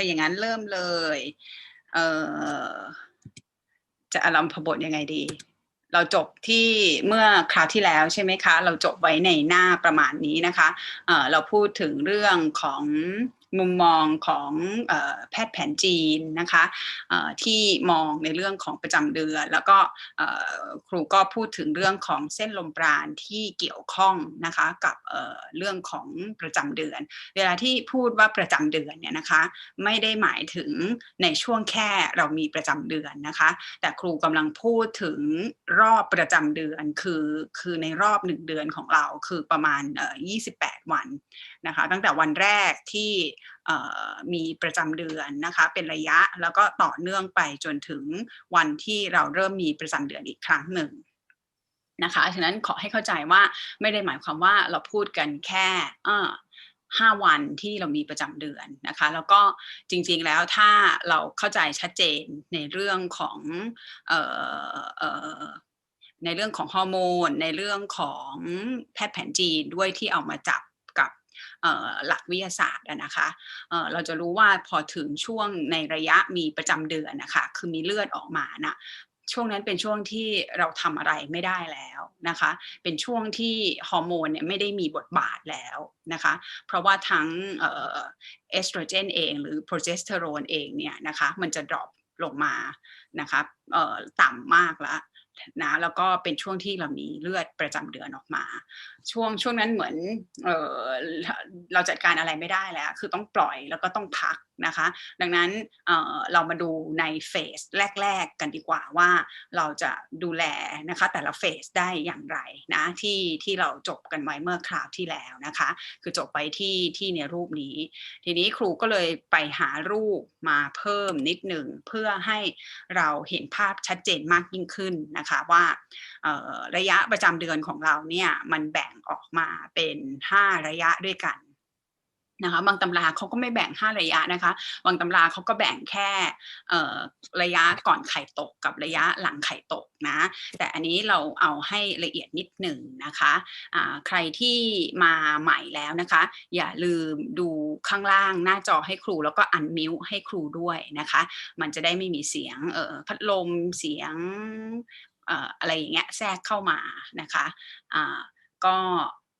าอย่างนั้นเริ่มเลย เอ่อจะอารมพบทยังไงดี เราจบที่เมื่อคราวที่แล้วใช่ไหมคะ เราจบไว้ในหน้าประมาณนี้นะคะเอ่อเราพูดถึงเรื่องของ มุมมองของอแพทย์แผนจีนนะคะที่มองในเรื่องของประจำเดือน แล้วก็ครูก็พูดถึงเรื่องของเส้นลมปราณที่เกี่ยวข้องนะคะกับเรื่องของประจำเดือน เวลาที่พูดว่าประจำเดือนเนี่ยนะคะไม่ได้หมายถึงในช่วงแค่เรามีประจำเดือนนะคะ แต่ครูกำลังพูดถึงรอบประจำเดือนคือคือในรอบหนึ่งเดือนของเราคือประมาณเอ่อ28 วันนะคะ ตั้งแต่วันแรกที่มีประจำเดือนนะคะเป็นระยะแล้วก็ต่อเนื่องไปจนถึงวันที่เราเริ่มมีประจำเดือนอีกครั้งหนึ่งนะคะฉะนั้นขอให้เข้าใจว่าไม่ได้หมายความว่าเราพูดกันแค่ห้าวันที่เรามีประจำเดือนนะคะ แล้วก็จริงๆแล้วถ้าเราเข้าใจชัดเจนในเรื่องของออในเรื่องของฮอร์โมน ในเรื่องของแพทย์แผนจีนด้วยที่เอามาจับ หลักวิทยาศาสตร์นะคะเราจะรู้ว่าพอถึงช่วงในระยะมีประจำเดือนนะคะคือมีเลือดออกมานะช่วงนั้นเป็นช่วงที่เราทำอะไรไม่ได้แล้วนะคะ เป็นช่วงที่ฮอร์โมนเนี่ยไม่ได้มีบทบาทแล้วนะคะ เพราะว่าทั้งเอสโตรเจนเอง หรือโปรเจสเตอโรนเองเนี่ยนะคะมันจะดรอปลงมานะคะต่ำมากแล้ว นะแล้วก็เป็นช่วงที่เรามีเลือดประจำเดือนออกมา ช่วงช่วงนั้นเหมือนเออเราจัดการอะไรไม่ได้แล้ว คือต้องปล่อยแล้วก็ต้องพัก นะคะ ดังนั้นเเรามาดูในเฟสแรก ๆ กันดีกว่าว่าเราจะดูแลนะคะแต่ละเฟสได้อย่างไรนะที่ที่เราจบกันไว้เมื่อคราวที่แล้วนะคะ คือจบไปที่ที่ในรูปนี้ ทีนี้ครูก็เลยไปหารูปมาเพิ่มนิดหนึ่งเพื่อให้เราเห็นภาพชัดเจนมากยิ่งขึ้นนะคะว่าระยะประจำเดือนของเราเนี่ยมันแบ่งออกมาเป็น 5 ระยะด้วยกัน นะคะบางตำราเขาก็ไม่แบ่ง 5 ระยะนะคะบางตำราเขาก็แบ่งแค่ระยะก่อนไข่ตกกับระยะหลังไข่ตกนะ แต่อันนี้เราเอาให้ละเอียดนิดหนึ่งนะคะะใครที่มาใหม่แล้วนะคะ อย่าลืมดูข้างล่างหน้าจอให้ครูแล้วก็อันมิวให้ครูด้วยนะคะ มันจะได้ไม่มีเสียงพัดลมเสียงอะไรอย่างเงี้ยแทรกเข้ามานะคะก็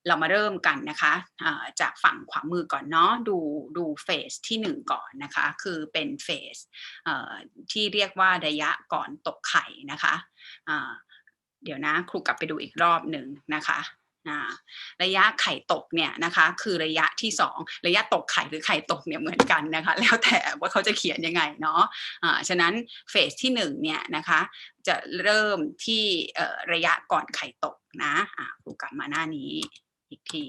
เรามาเริ่มกันนะคะะจากฝั่งขวามือก่อนเนาะดูดูเฟสที่ 1 ก่อนนะคะ คือเป็นเฟสที่เรียกว่าระยะก่อนตกไข่นะคะะเดี๋ยวนะครูกลับไปดูอีกรอบหนึ่งนะคะระยะไข่ตกเนี่ยนะคะคือระยะที่ 2 ระยะตกไข่หรือไข่ตกเนี่ยเหมือนกันนะคะแล้วแต่ว่าเขาจะเขียนยังไงเนาะะฉะนั้นเฟสที่1เนี่ยนะคะจะเริ่มที่ระยะก่อนไข่ตกนะะครูกลับมาหน้านี้ อีกที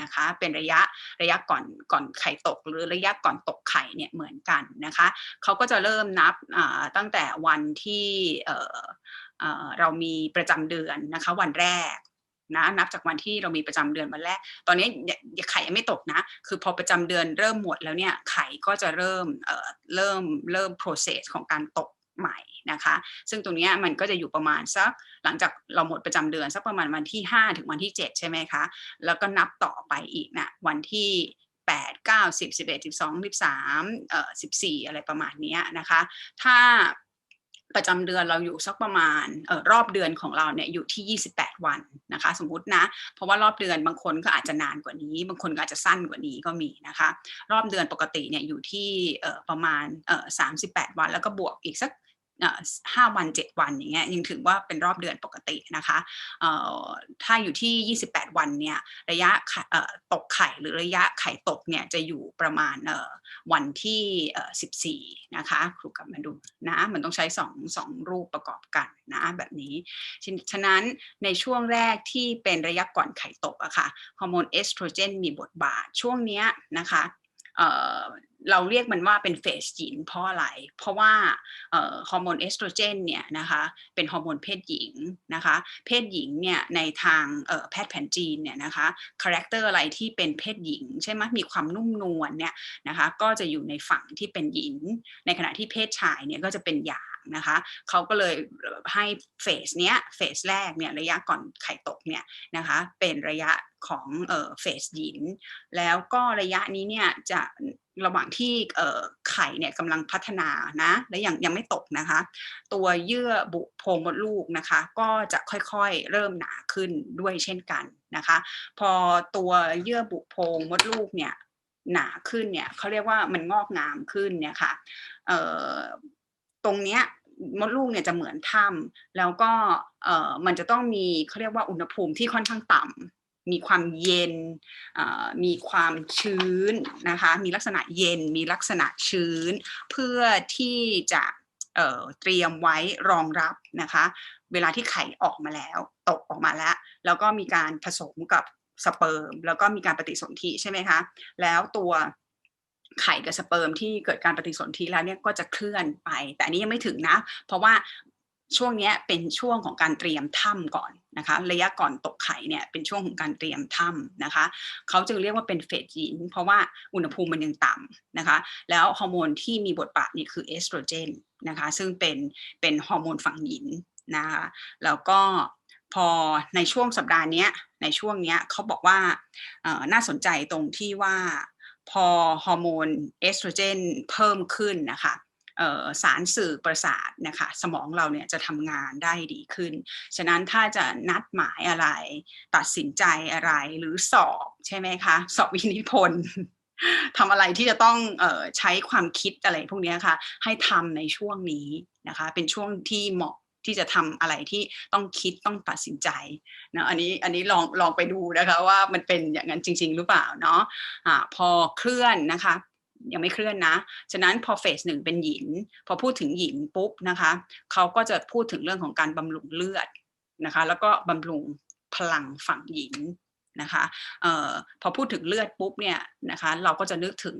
นะคะ เป็นระยะระยะก่อนก่อนไข่ตกหรือระยะก่อนตกไข่เนี่ยเหมือนกันนะคะเขาก็จะเริ่มนับตั้งแต่วันที่เรามีประจำเดือนนะคะวันแรกนะนับจากวันที่เรามีประจำเดือนวันแรก ตอนนี้ไข่ยังไม่ตกนะ คือพอประจำเดือนเริ่มหมดแล้วเนี่ยไข่ก็จะเริ่มเเริ่มเริ่ม process ของการตก ใหม่นะคะ ซึ่งตรงนี้มันก็จะอยู่ประมาณสักหลังจากเราหมดประจำเดือนสักประมาณวันที่ 5 ถึงวันที่ 7 ใช่ไหมคะ แล้วก็นับต่อไปอีกนะวันที่8 9 10 11 12 13เอ่อ14 อะไรประมาณนี้นะคะ ถ้าประจำเดือนเราอยู่สักประมาณออรอบเดือนของเราเนี่ยอยู่ที่ 28 วันนะคะ สมมุตินะ เพราะว่ารอบเดือนบางคนก็อาจจะนานกว่านี้ บางคนก็อาจจะสั้นกว่านี้ก็มีนะคะ รอบเดือนปกติเนี่ยอยู่ที่ประมาณ 38 วัน แล้วก็บวกอีกสัก ห้าวันเจ็ดวันอย่างเงี้ยยังถือว่าเป็นรอบเดือนปกตินะคะถ้าอยู่ที่ 28 วันเนี่ยระยะตกไข่หรือระยะไข่ตกเนี่ยจะอยู่ประมาณวันที่ 14 นะคะครูกลับมาดูนะมันต้องใช้2 2รูปประกอบกันนะแบบนี้ ฉะนั้นในช่วงแรกที่เป็นระยะก่อนไข่ตกอะคะ่ะฮอร์โมนเอสโตรเจนมีบทบาทช่วงเนี้ยนะคะ เราเรียกมันว่าเป็นเฟสหญิงเพราะอะไร เพราะว่าฮอร์โมนเอสโตรเจนเนี่ยนะคะเป็นฮอร์โมนเพศหญิงนะคะเพศหญิงเนี่ยในทางแพทย์แผนจีนเนี่ยนะคะคาแรคเตอร์อะไรที่เป็นเพศหญิงใช่ไหมมีความนุ่มนวลเนี่ยนะคะก็จะอยู่ในฝั่งที่เป็นหญิง ในขณะที่เพศชายเนี่ยก็จะเป็นหยาง นะคะเขาก็เลยให้เฟสเนี้ยเฟสแรกเนี่ยระยะก่อนไข่ตกเนี่ยนะคะเป็นระยะของเอ่อเฟสหยิน แล้วก็ระยะนี้เนี่ยจะระหว่างที่เอ่อไข่เนี่ยกำลังพัฒนานะและยังยังไม่ตกนะคะ ตัวเยื่อบุโพรงมดลูกนะคะ ก็จะค่อยๆเริ่มหนาขึ้นด้วยเช่นกันนะคะ พอตัวเยื่อบุโพรงมดลูกเนี่ยหนาขึ้นเนี่ยเขาเรียกว่ามันงอกงามขึ้นเนี่ยค่ะเอ่อตรงเนี้ย มดลูกเนี่ยจะเหมือนถ้ำแล้วก็เอ่อมันจะต้องมีเขาเรียกว่าอุณหภูมิที่ค่อนข้างต่ำมีความเย็นอ่อมีความชื้นนะคะมีลักษณะเย็นมีลักษณะชื้น เพื่อที่จะเอ่อเตรียมไว้รองรับนะคะเวลาที่ไข่ออกมาแล้วตกออกมาแล้ว แล้วก็มีการผสมกับสเปิร์ม แล้วก็มีการปฏิสนธิใช่ไหมคะ แล้วตัว ไข่กับสเปิร์มที่เกิดการปฏิสนธิแล้วเนี่ยก็จะเคลื่อนไป แต่อันนี้ยังไม่ถึงนะ เพราะว่าช่วงนี้เป็นช่วงของการเตรียมถ้ำก่อนนะคะ ระยะก่อนตกไข่เนี่ยเป็นช่วงของการเตรียมถ้ำนะคะ เขาจึงเรียกว่าเป็นเฟสหญินเพราะว่าอุณหภูมิมันยังต่ำนะคะ แล้วฮอร์โมนที่มีบทบาทนี่คือเอสโตรเจนนะคะ ซึ่งเป็นเป็นฮอร์โมนฝั่งหญินนะคะ แล้วก็พอในช่วงสัปดาห์นี้ในช่วงนี้เขาบอกว่าน่าสนใจตรงที่ว่า พอฮอร์โมนเอสโตรเจนเพิ่มขึ้นนะคะสารสื่อประสาทนะคะสมองเราเนี่ยจะทำงานได้ดีขึ้น ฉะนั้นถ้าจะนัดหมายอะไร ตัดสินใจอะไรหรือสอบใช่ไหมคะ สอบวินิพนธ์ทำอะไรที่จะต้องออใช้ความคิดอะไรพวกนี้ค่ะ ให้ทำในช่วงนี้นะคะ เป็นช่วงที่เหมาะ ที่จะทำอะไรที่ต้องคิดต้องตัดสินใจนะอันนี้อันนี้ลองลองไปดูนะคะว่ามันเป็นอย่างนั้นจริง ๆ หรือเปล่าเนาะอ่าพอเคลื่อนนะคะยังไม่เคลื่อนนะ ฉะนั้นพอเฟสหนึ่งเป็นหยิน พอพูดถึงหยินปุ๊บนะคะ เขาก็จะพูดถึงเรื่องของการบำรุงเลือดนะคะ แล้วก็บำรุงพลังฝั่งหยินนะคะออพอพูดถึงเลือดปุ๊บเนี่ยนะคะ เราก็จะนึกถึง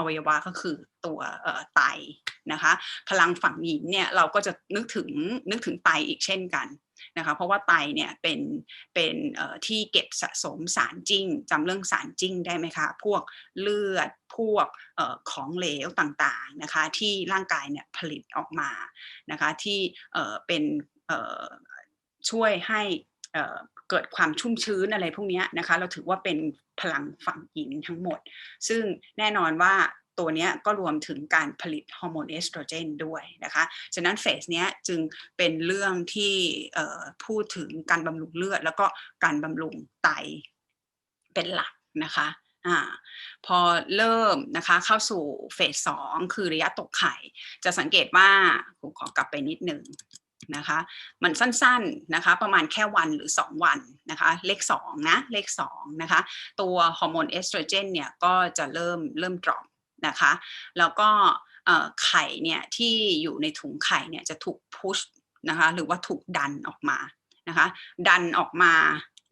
อวัยวะก็คือตัวไตนะคะ พลังฝั่งหยินเนี่ยเราก็จะนึกถึงนึกถึงไตอีกเช่นกันนะคะเพราะว่าไตเนี่ยเป็นเป็นที่เก็บสะสมสารจิ้งจำเรื่องสารจิ้งได้ไหมคะ พวกเลือดพวกออของเหลวต่างๆนะคะที่ร่างกายเนี่ยผลิตออกมานะคะที่เเป็นช่วยให้เอ่อเกิดความชุ่มชื้นอะไรพวกเนี้ยนะคะเราถือว่าเป็น พลังฝั่งหญิงทั้งหมด ซึ่งแน่นอนว่าตัวนี้ก็รวมถึงการผลิตฮอร์โมนเอสโตรเจนด้วยนะคะ ฉะนั้นเฟสเนี้ยจึงเป็นเรื่องที่พูดถึงการบำรุงเลือด แล้วก็การบำรุงไตเป็นหลักนะคะอ่าพอเริ่มนะคะเข้าสู่เฟสสองคือระยะตกไข่ จะสังเกตว่าผมขอกลับไปนิดหนึ่ง นะคะมันสั้นๆนะคะประมาณแค่วันหรือ 2 วันนะคะเลข2นะเลข2นะคะตัวฮอร์โมนเอสโตรเจนเนี่ยก็จะเริ่มเริ่มดรอปนะคะแล้วก็ไข่เนี่ยที่อยู่ในถุงไข่เนี่ยจะถูกพุชนะคะหรือว่าถูกดันออกมานะคะดันออกมา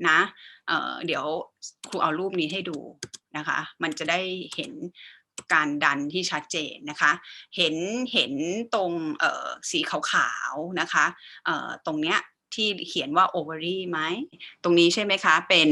นะเเดี๋ยวครูเอารูปนี้ให้ดูนะคะมันจะได้เห็น การดันที่ชัดเจนนะคะ เห็นเห็นตรงสีขาวๆนะคะตรงเนี้ยที่เขียนว่า ovary ไหม ตรงนี้ใช่ไหมคะ เป็น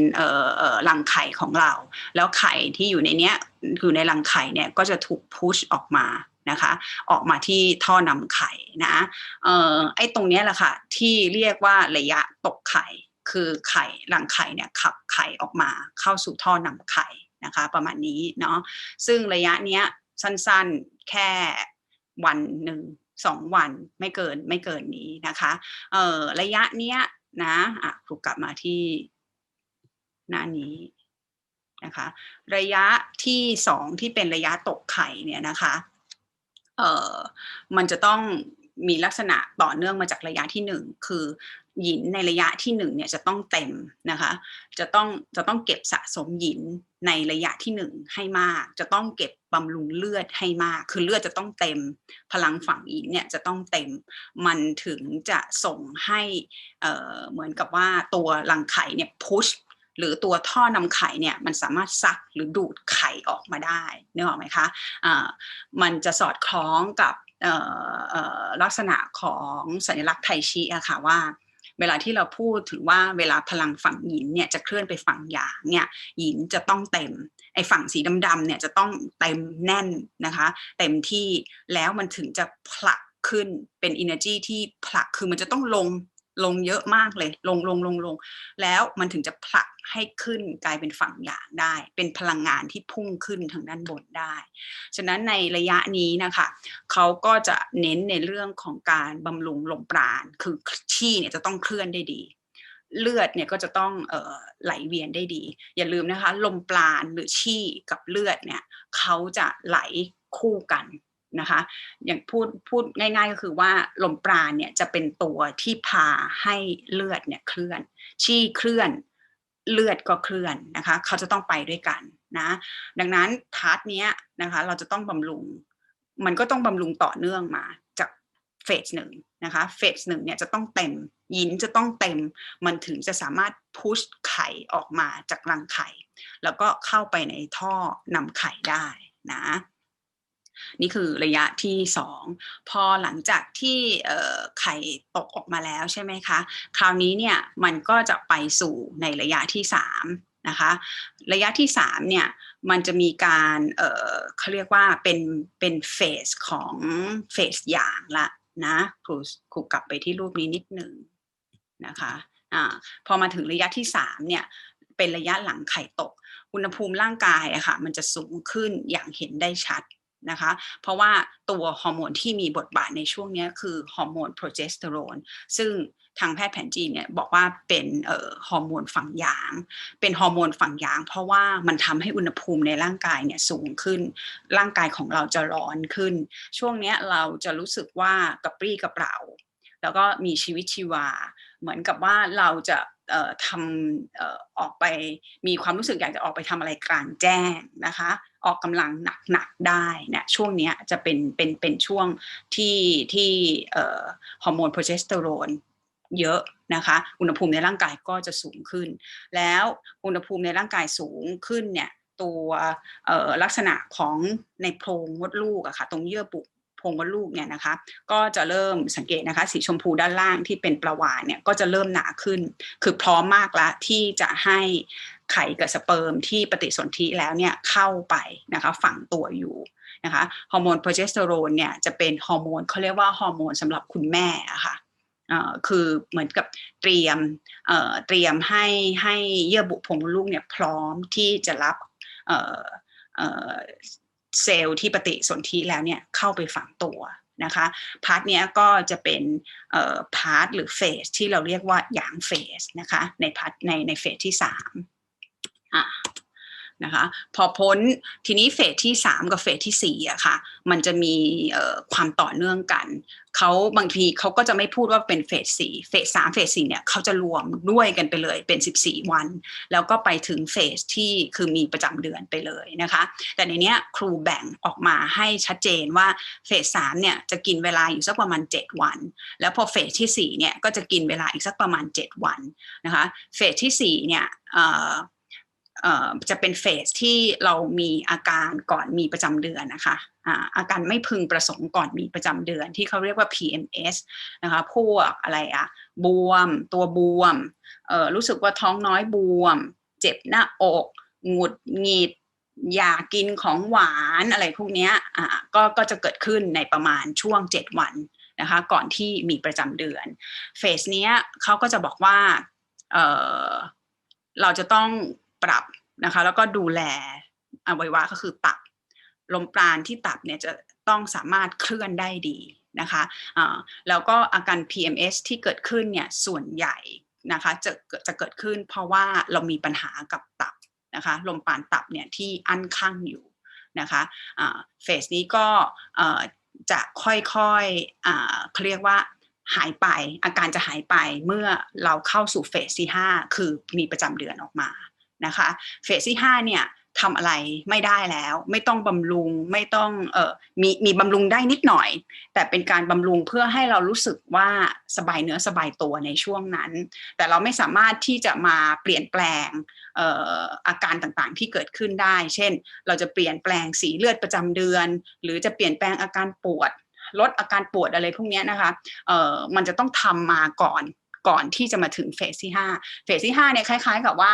รังไข่ของเรา แล้วไข่ที่อยู่ในเนี้ยคือในรังไข่เนี่ยก็จะถูกพุชออกมานะคะ ออกมาที่ท่อนำไข่นะเออไอ้ตรงเนี้ยแหละค่ะ ที่เรียกว่าระยะตกไข่ คือไข่รังไข่เนี่ยขับไข่ออกมาเข้าสู่ท่อนำไข่ นะคะ ประมาณนี้เนาะซึ่งระยะเนี้ยสั้นๆแค่วันหนึ่งสองวันไม่เกินไม่เกินนี้นะคะเอ่อระยะเนี้ยนะอะครูกลับมาที่หน้านี้นะคะระยะที่สองที่เป็นระยะตกไข่เนี่ยนะคะเออมันจะต้อง มีลักษณะต่อเนื่องมาจากระยะที่หนึ่งคือหยินในระยะที่หนึ่งเนี่ยจะต้องเต็มนะคะจะต้องจะต้องเก็บสะสมหยินในระยะที่หนึ่งให้มาก จะต้องเก็บบำรุงเลือดให้มาก คือเลือดจะต้องเต็ม พลังฝั่งหยินเนี่ยจะต้องเต็ม มันถึงจะส่งให้เเหมือนกับว่าตัวรังไข่เนี่ยพุชหรือตัวท่อนำไข่เนี่ยมันสามารถซักหรือดูดไข่ออกมาได้นึกออกไหมคะอ่ามันจะสอดคล้องกับ ลักษณะของสัญลักษณ์ไทชีอะค่ะว่าเวลาที่เราพูดถึงว่าเวลาพลังฝั่งหยินเนี่ยจะเคลื่อนไปฝั่งหยางเนี่ยหยินจะต้องเต็มไอ้ฝั่งสีดำๆเนี่ยจะต้องเต็มแน่นนะคะเต็มที่แล้วมันถึงจะผลักขึ้นเป็น energy ที่ผลักคือมันจะต้องลง ลงเยอะมากเลย ลงลงลงลง แล้วมันถึงจะผลักให้ขึ้นกลายเป็นฝั่งหยางได้ เป็นพลังงานที่พุ่งขึ้นทางด้านบนได้ ฉะนั้นในระยะนี้นะคะเขาก็จะเน้นในเรื่องของการบำรุงลมปราณ คือชี่เนี่ยจะต้องเคลื่อนได้ดีเลือดเนี่ยก็จะต้องออไหลเวียนได้ดี อย่าลืมนะคะ ลมปราณหรือชี่กับเลือดเนี่ยเขาจะไหลคู่กัน นะคะ อย่างพูดพูดง่าย ๆ ก็คือว่าลมปราณเนี่ยจะเป็นตัวที่พาให้เลือดเนี่ยเคลื่อน ชี่เคลื่อนเลือดก็เคลื่อนนะคะ เขาจะต้องไปด้วยกันนะดังนั้นพาร์ทเนี้ยนะคะเราจะต้องบำรุง มันก็ต้องบำรุงต่อเนื่องมาจากเฟสหนึ่งนะคะเฟสหนึ่งเนี่ยจะต้องเต็มยินจะต้องเต็มมันถึงจะสามารถพุชไข่ออกมาจากรังไข่ แล้วก็เข้าไปในท่อนำไข่ได้นะ นี่คือระยะที่สองพอหลังจากที่ไข่ตกออกมาแล้วใช่ไหมคะ คราวนี้เนี่ยมันก็จะไปสู่ในระยะที่สามนะคะระยะที่สามเนี่ยมันจะมีการเเขาเรียกว่าเป็นเป็นเฟสของเฟสอย่างละนะครูครูกลับไปที่รูปนี้นิดหนึ่งนะคะอ่าพอมาถึงระยะที่สามเนี่ยเป็นระยะหลังไข่ตก อุณหภูมิร่างกายอะค่ะมันจะสูงขึ้นอย่างเห็นได้ชัด นะคะ เพราะว่าตัวฮอร์โมนที่มีบทบาทในช่วงนี้คือฮอร์โมนโปรเจสเตอโรนซึ่งทางแพทย์แผนจีนเนี่ยบอกว่าเป็นเอ่อฮอร์โมนฝั่งยาง เป็นฮอร์โมนฝั่งยาง เพราะว่ามันทำให้อุณหภูมิในร่างกายเนี่ยสูงขึ้น ร่างกายของเราจะร้อนขึ้น ช่วงนี้เราจะรู้สึกว่ากระปรี้กระเปร่า แล้วก็มีชีวิตชีวา เหมือนกับว่าเราจะ ทำออกไปมีความรู้สึกอยากจะออกไปทำอะไรกลางแจ้งนะคะ ออกกำลังหนักๆได้นะช่วงนี้จะเป็นเป็นเป็นช่วงที่ที่ฮอร์โมนโปรเจสเตอโรนเยอะนะคะอุณหภูมิในร่างกายก็จะสูงขึ้น แล้วอุณหภูมิในร่างกายสูงขึ้นเนี่ยตัวลักษณะของในโพรงมดลูกอะค่ะตรงเยื่อบุ พงมดลูกเนี่ยนะคะ ก็จะเริ่มสังเกตนะคะ สีชมพูด้านล่างที่เป็นประวานเนี่ยก็จะเริ่มหนาขึ้น คือพร้อมมากแล้วที่จะให้ไข่กับสเปิร์มที่ปฏิสนธิแล้วเนี่ยเข้าไปนะคะฝังตัวอยู่นะคะฮอร์โมนโปรเจสเตอโรนเนี่ยจะเป็นฮอร์โมนเขาเรียกว่าฮอร์โมนสำหรับคุณแม่อะค่ะคือเหมือนกับเตรียมเตรียมให้ให้เยื่อบุโพรงลูกเนี่ยพร้อมที่จะรับ เซลล์ที่ปฏิสนธิแล้วเนี่ยเข้าไปฝังตัวนะคะพาร์ทเนี้ยก็จะเป็นพาร์ทหรือเฟสที่เราเรียกว่าหยางเฟสนะคะในพาร์ทในในเฟสที่สามอะ นะคะพอพ้นทีนี้เฟสที่ 3 กับเฟสที่4อะค่ะมันจะมีความต่อเนื่องกันเขาบางทีเขาก็จะไม่พูดว่าเป็นเฟสสี่เฟสสามเฟสสี่เนี่ยเขาจะรวมด้วยกันไปเลยเป็น 14 วัน แล้วก็ไปถึงเฟสที่คือมีประจำเดือนไปเลยนะคะ แต่ในนี้ครูแบ่งออกมาให้ชัดเจนว่าเฟสสามเนี่ยจะกินเวลาอยู่สักประมาณ 7 วัน แล้วพอเฟสที่4เนี่ยก็จะกินเวลาอีกสักประมาณ 7 วันนะคะเฟสที่4เนี่ย จะเป็นเฟสที่เรามีอาการก่อนมีประจำเดือนนะคะอาการไม่พึงประสงค์ก่อนมีประจำเดือน ที่เขาเรียกว่า PMS นะคะพวกอะไรอะบวม ตัวบวมรู้สึกว่าท้องน้อยบวม เจ็บหน้าอกหงุดหงิดอยากกินของหวานอะไรพวกนี้ก็ก็จะเกิดขึ้นในประมาณช่วง 7 วันนะคะก่อนที่มีประจำเดือนเฟสเนี้ยเขาก็จะบอกว่าเเราจะต้อง ปรับนะคะ แล้วก็ดูแลอวัยวะก็คือตับลมปราณที่ตับเนี่ยจะต้องสามารถเคลื่อนได้ดีนะคะะแล้วก็อาการ PMS ที่เกิดขึ้นเนี่ยส่วนใหญ่นะคะจะจะเกิดขึ้นเพราะว่าเรามีปัญหากับตับนะคะลมปราณตับเนี่ยที่อั้นข้างอยู่นะคะเฟสนี้ก็จะค่อยๆเขาเรียกว่าหายไปอาการจะหายไปเมื่อเราเข้าสู่เฟสที่ 5 คือมีประจำเดือนออกมา นะคะเฟสที่5เนี่ยทำอะไรไม่ได้แล้ว ไม่ต้องบำรุงไม่ต้องเออมีมีบำรุงได้นิดหน่อย แต่เป็นการบำรุงเพื่อให้เรารู้สึกว่าสบายเนื้อสบายตัวในช่วงนั้น แต่เราไม่สามารถที่จะมาเปลี่ยนแปลงเอ่ออาการต่างๆที่เกิดขึ้นได้ เช่น เราจะเปลี่ยนแปลงสีเลือดประจำเดือน หรือจะเปลี่ยนแปลงอาการปวด ลดอาการปวดอะไรพวกนี้นะคะเออมันจะต้องทำมาก่อนก่อนที่จะมาถึงเฟสที่5เฟสที่5เนี่ยคล้าย ๆ กับว่า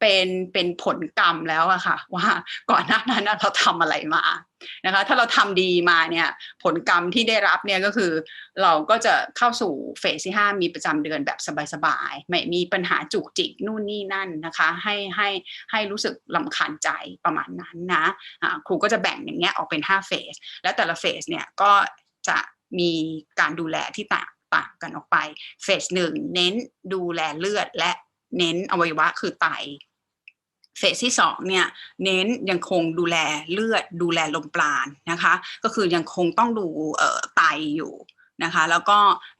เป็นเป็นผลกรรมแล้วอะค่ะ ว่าก่อนหน้านั้นเราทำอะไรมานะคะ ถ้าเราทำดีมาเนี่ยผลกรรมที่ได้รับเนี่ยก็คือ เราก็จะเข้าสู่เฟสที่5มีประจำเดือนแบบสบายๆไม่มีปัญหาจุกจิกนู่นนี่นั่นนะคะ ให้ให้ให้รู้สึกลำคาญใจประมาณนั้นนะอ่าครูก็จะแบ่งอย่างเงี้ยออกเป็น5เฟสและแต่ละเฟสเนี่ยก็จะมีการดูแลที่ต่างต่างกันออกไปเฟสหนึ่งเน้นดูแลเลือดและเน้นอวัยวะคือไต เฟสที่สองเนี่ยเน้นยังคงดูแลเลือดดูแลลมปราณนะคะ ก็คือยังคงต้องดูเอ่อไตอยู่นะคะ แล้วก็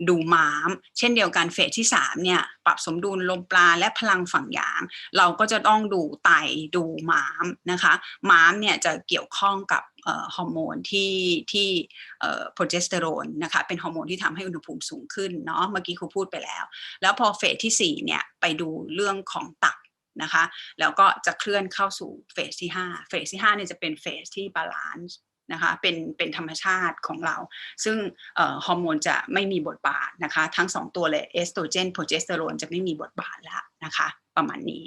ดูม้าม เช่นเดียวกันเฟสที่สามเนี่ยปรับสมดุลลมปราณและพลังฝั่งหยาง เราก็จะต้องดูไตดูม้ามนะคะ ม้ามเนี่ยจะเกี่ยวข้องกับฮอร์โมนที่ที่เอ่อโปรเจสเตอโรนนะคะเป็นฮอร์โมนที่ทำให้อุณหภูมิสูงขึ้นเนาะเมื่อกี้ครูพูดไปแล้ว แล้วพอเฟสที่สี่เนี่ยไปดูเรื่องของตับ นะคะแล้วก็จะเคลื่อนเข้าสู่เฟสที่5เฟสที่5เนี่ยจะเป็นเฟสที่บาลานซ์นะคะเป็นเป็นธรรมชาติของเรา ซึ่งฮอร์โมนจะไม่มีบทบาทนะคะ ทั้ง 2 ตัวเลยเอสโตรเจนโปรเจสเตอโรนจะไม่มีบทบาทแล้วนะคะ ประมาณนี้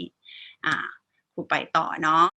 อ่าครูไปต่อเนาะ